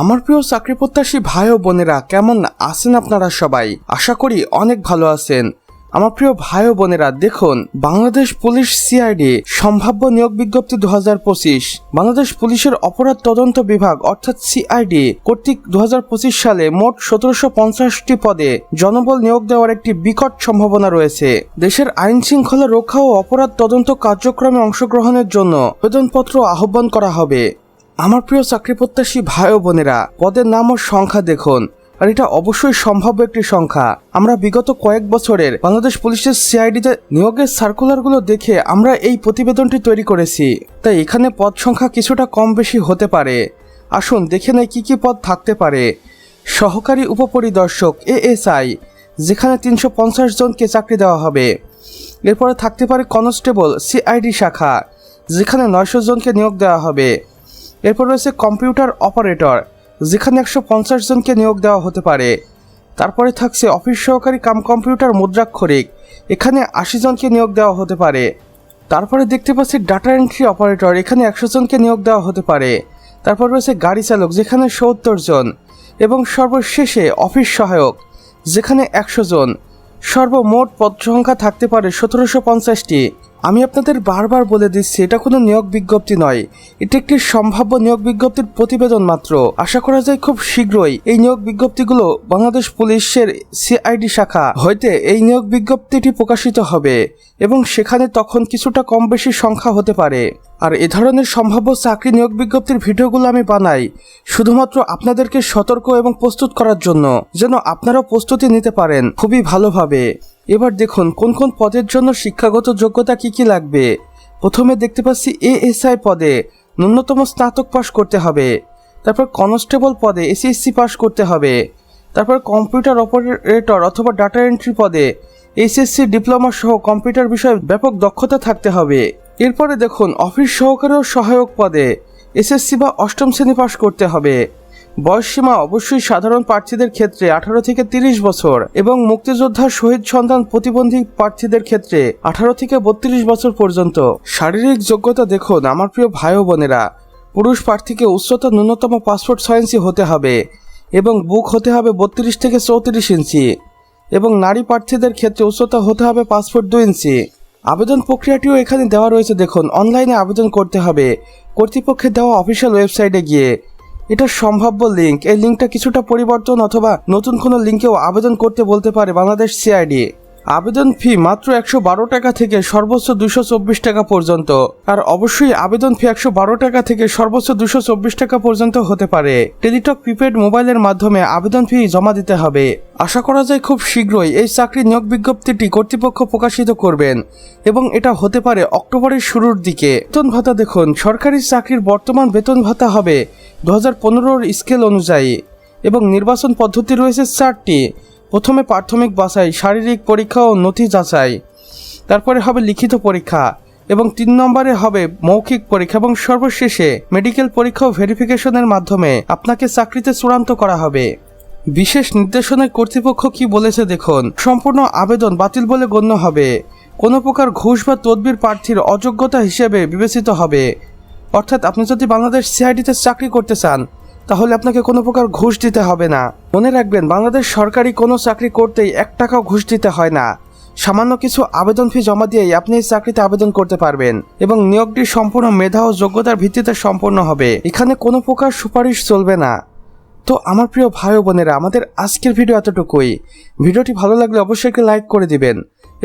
আমার প্রিয় চাকরি প্রত্যাশী ভাই ও বোনেরা, কেমন আছেন আপনারা সবাই? আশা করি অনেক ভালো আছেন। আমার প্রিয় ভাই ও বোনেরা, দেখুন, বাংলাদেশ পুলিশ সিআইডি, সম্ভাব্য নিয়োগ বিজ্ঞপ্তি দু হাজার পঁচিশ। বাংলাদেশ পুলিশের অপরাধ তদন্ত বিভাগ, অর্থাৎ সিআইডি, কর্তৃক দু হাজার পঁচিশ সালে মোট সতেরোশো পঞ্চাশটি পদে জনবল নিয়োগ দেওয়ার একটি বিকট সম্ভাবনা রয়েছে। দেশের আইন শৃঙ্খলা রক্ষা ও অপরাধ তদন্ত কার্যক্রমে অংশগ্রহণের জন্য আবেদনপত্র আহ্বান করা হবে। আমার প্রিয় চাকরি প্রত্যাশী ভাই ও বোনেরা, পদের নাম ও সংখ্যা দেখুন। আর এটা অবশ্যই সম্ভাব্য একটি সংখ্যা। আমরা বিগত কয়েক বছরের বাংলাদেশ পুলিশের সিআইডিতে নিয়োগের সার্কুলারগুলো দেখে আমরা এই প্রতিবেদনটি তৈরি করেছি। তাই এখানে পদ সংখ্যা কিছুটা কম বেশি হতে পারে। আসুন দেখে নেই কি কি পদ থাকতে পারে। সহকারী উপপরিদর্শক এএসআই, যেখানে তিনশো পঞ্চাশ জনকে চাকরি দেওয়া হবে। এরপরে থাকতে পারে কনস্টেবল সিআইডি শাখা, যেখানে নয়শো জনকে নিয়োগ দেওয়া হবে। এরপর রয়েছে কম্পিউটার অপারেটর, যেখানে একশো পঞ্চাশ জনকে নিয়োগ দেওয়া হতে পারে। তারপরে থাকছে অফিস সহকারী কাম কম্পিউটার মুদ্রাক্ষরিক, এখানে আশি জনকে নিয়োগ দেওয়া হতে পারে। তারপরে দেখতে পাচ্ছি ডাটা এন্ট্রি অপারেটর, এখানে একশো জনকে নিয়োগ দেওয়া হতে পারে। তারপর রয়েছে গাড়ি চালক, যেখানে সত্তর জন। এবং সর্বশেষে অফিস সহায়ক, যেখানে একশো জন। সর্বমোট পদ সংখ্যা থাকতে পারে সতেরোশো পঞ্চাশটি। আমি আপনাদের বারবার বলে দিচ্ছি, এটা কোনো নিয়োগ বিজ্ঞপ্তি নয়। এটা একটি সম্ভাব্য নিয়োগ বিজ্ঞপ্তির প্রতিবেদন মাত্র। আশা করা যায় খুব শীঘ্রই এই নিয়োগ বিজ্ঞপ্তিগুলো বাংলাদেশ পুলিশের সিআইডি শাখা হইতে এই নিয়োগ বিজ্ঞপ্তিটি প্রকাশিত হবে এবং সেখানে তখন কিছুটা কম বেশি সংখ্যা হতে পারে। আর এ ধরনের সম্ভাব্য চাকরি নিয়োগ বিজ্ঞপ্তির ভিডিওগুলো আমি বানাই শুধুমাত্র আপনাদেরকে সতর্ক এবং প্রস্তুত করার জন্য, যেন আপনারাও প্রস্তুতি নিতে পারেন খুবই ভালোভাবে। এবার দেখুন, কোন কোন পদের জন্য শিক্ষাগত যোগ্যতা কি কি লাগবে? প্রথমে দেখতে পাচ্ছি এএসআই পদে ন্যূনতম স্নাতক পাশ করতে হবে। তারপর কনস্টেবল পদে এসএসসি পাশ করতে হবে। তারপর কম্পিউটার অপারেটর অথবা ডাটা এন্ট্রি পদে এইচএসসি ডিপ্লোমা সহ কম্পিউটার বিষয়ে ব্যাপক দক্ষতা থাকতে হবে। এরপরে দেখুন, অফিস সহকারী ও সহায়ক পদে এসএসসি বা অষ্টম শ্রেণি পাশ করতে হবে। বয়সসীমা অবশ্যই সাধারণ প্রার্থীদের ক্ষেত্রে আঠারো থেকে তিরিশ বছর এবং মুক্তিযোদ্ধা শহীদ সন্তান প্রতিবন্ধী প্রার্থীদের ক্ষেত্রে আঠারো থেকে বত্রিশ বছর পর্যন্ত। শারীরিক যোগ্যতা দেখুন, আমার প্রিয় ভাই ও বোনেরা। পুরুষ প্রার্থীকে উচ্চতা ন্যূনতম পাসপোর্ট ছয় ইঞ্চি হতে হবে এবং বুক হতে হবে বত্রিশ থেকে চৌত্রিশ ইঞ্চি এবং নারী প্রার্থীদের ক্ষেত্রে উচ্চতা হতে হবে পাসপোর্ট দুই ইঞ্চি। আবেদন প্রক্রিয়াটিও এখানে দেওয়া রয়েছে, দেখুন, অনলাইনে আবেদন করতে হবে। কর্তৃপক্ষের দেওয়া অফিসিয়াল ওয়েবসাইটে গিয়ে এটা সম্ভাব্য লিঙ্ক এই লিঙ্কটা কিছুটা পরিবর্তন অথবা নতুন কোনো লিঙ্কেও আবেদন করতে বলতে পারে বাংলাদেশ সিআইডি আবেদন ফি মাত্র একশো বারো টাকা থেকে সর্বোচ্চ দুশো চব্বিশ টাকা পর্যন্ত। আর অবশ্যই আবেদন ফি একশো বারো টাকা থেকে সর্বোচ্চ দুশো চব্বিশ টাকা পর্যন্ত হতে পারে। টেলিটক প্রিপেড মোবাইলের মাধ্যমে আবেদন ফি জমা দিতে হবে। আশা করা যায় খুব শীঘ্রই এই চাকরি নিয়োগ বিজ্ঞপ্তিটি কর্তৃপক্ষ প্রকাশিত করবেন এবং এটা হতে পারে অক্টোবরের শুরুর দিকে। বেতন ভাতা দেখুন, সরকারি চাকরির বর্তমান বেতন ভাতা হবে দু হাজার স্কেল অনুযায়ী এবং নির্বাচন পদ্ধতি রয়েছে চারটি। প্রথমে প্রাথমিক বাছাই, শারীরিক পরীক্ষা ও নথি যাচাই। তারপরে হবে লিখিত পরীক্ষা এবং তিন নম্বরে হবে মৌখিক পরীক্ষা এবং সর্বশেষে মেডিকেল পরীক্ষা ও ভেরিফিকেশনের মাধ্যমে আপনাকে চাকরিতে চূড়ান্ত করা হবে। বিশেষ নির্দেশনায় কর্তৃপক্ষ কি বলেছে দেখুন। সম্পূর্ণ আবেদন বাতিল বলে গণ্য হবে। কোনো প্রকার ঘুষ বা তদবির প্রার্থীর অযোগ্যতা হিসেবে বিবেচিত হবে। অর্থাৎ আপনি যদি বাংলাদেশ সিআইডিতে চাকরি করতে চান তাহলে আপনাকে কোনো প্রকার ঘুষ দিতে হবে না। মনে রাখবেন, বাংলাদেশ সরকারি কোনো চাকরি করতেই এক টাকাও ঘুষ দিতে হয় না। সামান্য কিছু আবেদন ফি জমা দিয়েই আপনি এই চাকরিতে আবেদন করতে পারবেন এবং নিয়োগটি সম্পূর্ণ মেধা ও যোগ্যতার ভিত্তিতে সম্পূর্ণ হবে। এখানে কোনো প্রকার সুপারিশ চলবে না। তো আমার প্রিয় ভাই বোনেরা, আমাদের আজকের ভিডিও এতটুকুই। ভিডিওটি ভালো লাগলে অবশ্যই লাইক করে দিবেন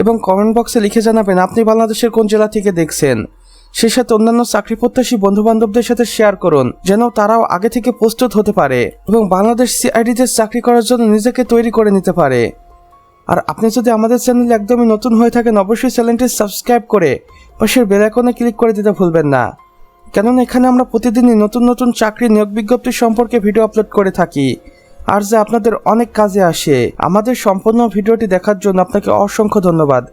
এবং কমেন্ট বক্সে লিখে জানাবেন, আপনি বাংলাদেশের কোন জেলা থেকে দেখছেন? সেই সাথে অন্যান্য চাকরি প্রত্যাশী বন্ধু বান্ধবদের সাথে শেয়ার করুন, যেন তারাও আগে থেকে প্রস্তুত হতে পারে এবং বাংলাদেশ সিআইডিতে চাকরি করার জন্য নিজেকে তৈরি করে নিতে পারে। আর আপনি যদি আমাদের চ্যানেল একদমই নতুন হয়ে থাকেন, অবশ্যই চ্যানেলটি সাবস্ক্রাইব করে পাশের বেল আইকনে ক্লিক করে দিতে ভুলবেন না। কেননা এখানে আমরা প্রতিদিনই নতুন নতুন চাকরি নিয়োগ বিজ্ঞপ্তি সম্পর্কে ভিডিও আপলোড করে থাকি। আর যে আপনাদের অনেক কাজে আসে। আমাদের সম্পূর্ণ ভিডিওটি দেখার জন্য আপনাকে অসংখ্য ধন্যবাদ।